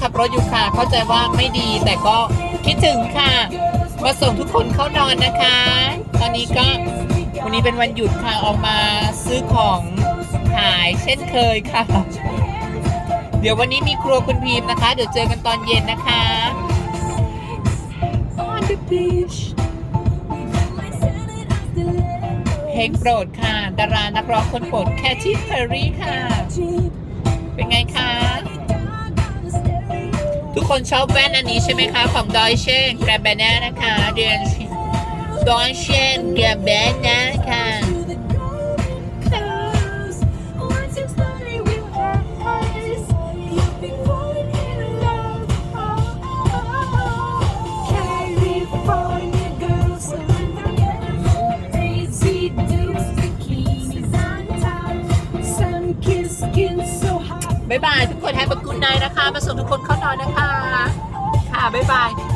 ขับรถอยู่ค่ะ เข้าใจว่าไม่ดีแต่ก็คิดถึงค่ะ มาส่งทุกคนเข้านอนนะคะ ตอนนี้ก็วันนี้เป็นวันหยุดค่ะออกมาซื้อของขายเช่นเคยค่ะ เดี๋ยววันนี้มีครัวคุณพีมนะคะ เดี๋ยวเจอกันตอนเย็นนะคะ On the beach เพลงโปรดค่ะ ดารานักร้องคนโปรดแคทตี้เพอร์รี่ค่ะ เป็นไงคะ ทุกคนชอบแว่นอันนี้ใช่ไหมคะ ของดอยเชนแกรบแบน่านะคะเดือนดอยเชนแกรบแบน่าค่ะ บ๊ายบายทุกคนให้บักกุนไนนะคะ มาส่งทุกคนเข้านอนนะคะ ค่ะบ๊ายบาย